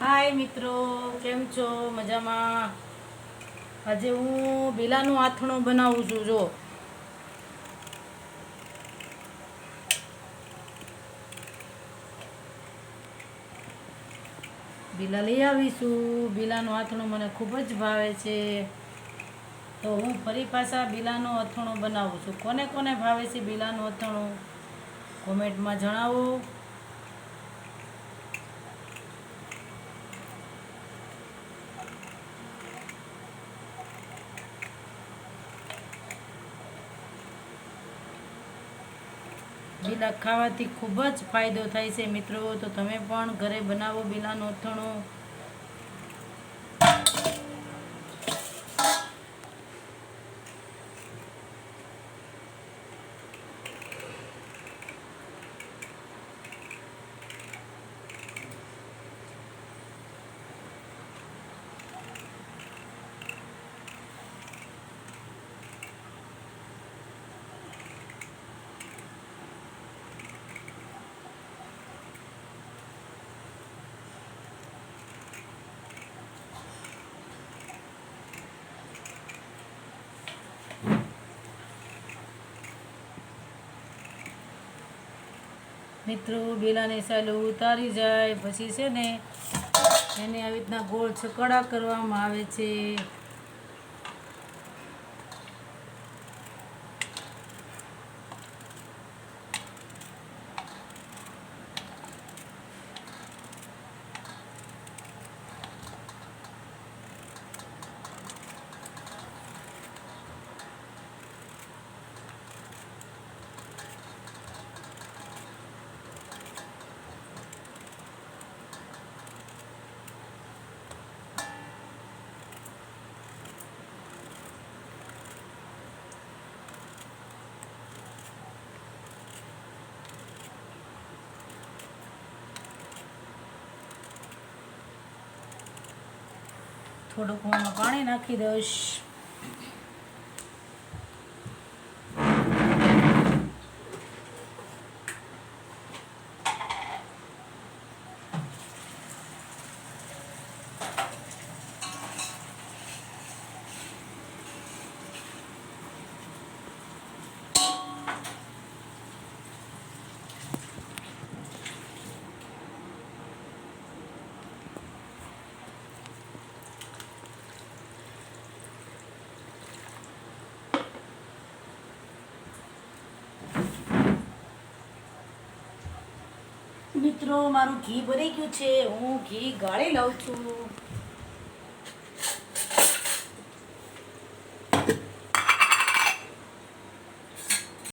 હાય મિત્રો. કેમ છો? મજામાં? આજે હું બીલાનું આથણું બનાવું છું જો બીલા લઈ આવીશું. બીલાનું આથણું મને ખૂબ જ ભાવે છે. તો હું ફરી પાછા બીલાનું અથણું બનાવું છું. કોને કોને ભાવે છે બીલાનું અથણું કોમેન્ટમાં જણાવો. બીલા ખાવાથી ખૂબ જ ફાયદો થાય છે મિત્રો. તો તમે પણ ઘરે બનાવો બીલાનું અથણું મિત્રો, બેલાને સાયલો ઉતારી જાય. પછી છે ને, એને આવી રીતના ગોળ છકડા કરવામાં આવે છે. થોડુંક હું પાણી નાખી દઈશ. મિત્રો મારું ઘી ભરી ગયું છે. હું ઘી ગાળી લઉં છું.